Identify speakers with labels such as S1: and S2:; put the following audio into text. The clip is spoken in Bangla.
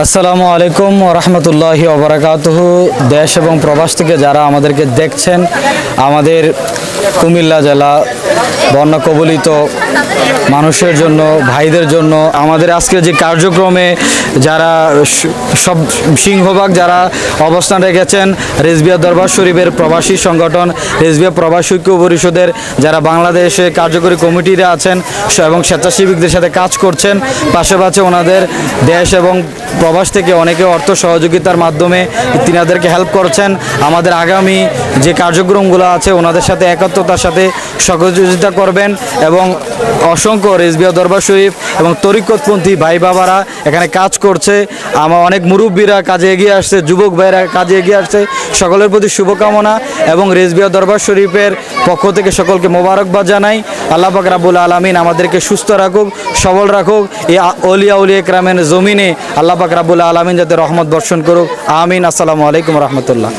S1: আসসালামু আলাইকুম রহমতুল্লাহি অবরাকাত দেশ এবং প্রবাস থেকে যারা আমাদেরকে দেখছেন আমাদের কুমিল্লা জেলা বন্যা কবলিত মানুষের জন্য, ভাইদের জন্য। আমাদের আজকে যে কার্যক্রমে যারা সব সিংহভাগ যারা অবস্থান রেখেছেন, রেজবিয়া দরবার শরীফের প্রবাসী সংগঠন, রেজবিয়া প্রবাসী ঐক্য পরিষদের যারা বাংলাদেশে কার্যকরী কমিটিরা আছেন এবং স্বেচ্ছাসেবিকদের সাথে কাজ করছেন, পাশাপাশি ওনাদের দেশ এবং প্রবাস থেকে অনেকে অর্থ সহযোগিতার মাধ্যমে তিনাদেরকে হেল্প করছেন। আমাদের আগামী যে কার্যক্রমগুলো আছে, ওনাদের সাথে একাত্মতার সাথে সহযোগিতা করবেন এবং অসংখ্য রেজবিয়া দরবার শরীফ এবং তরিকতপন্থী ভাই বাবারা এখানে কাজ করছে। আমার অনেক মুরব্বীরা কাজে এগিয়ে আসছে, যুবক ভাইরা কাজে এগিয়ে আসছে। সকলের প্রতি শুভকামনা এবং রেজবিয়া দরবার শরীফের পক্ষ থেকে সকলকে মোবারকবাদ জানাই। আল্লাহ পাক রাবুল আলমিন আমাদেরকে সুস্থ রাখুক, সবল রাখুক। এই অলিয়া উলিয়া ক্রামের জমিনে আল্লাহ পাক রাবুল আলমিন যাতে রহমত বর্ষণ করুক। আমিন। আসসালামু আলাইকুম রহমতুল্লাহ।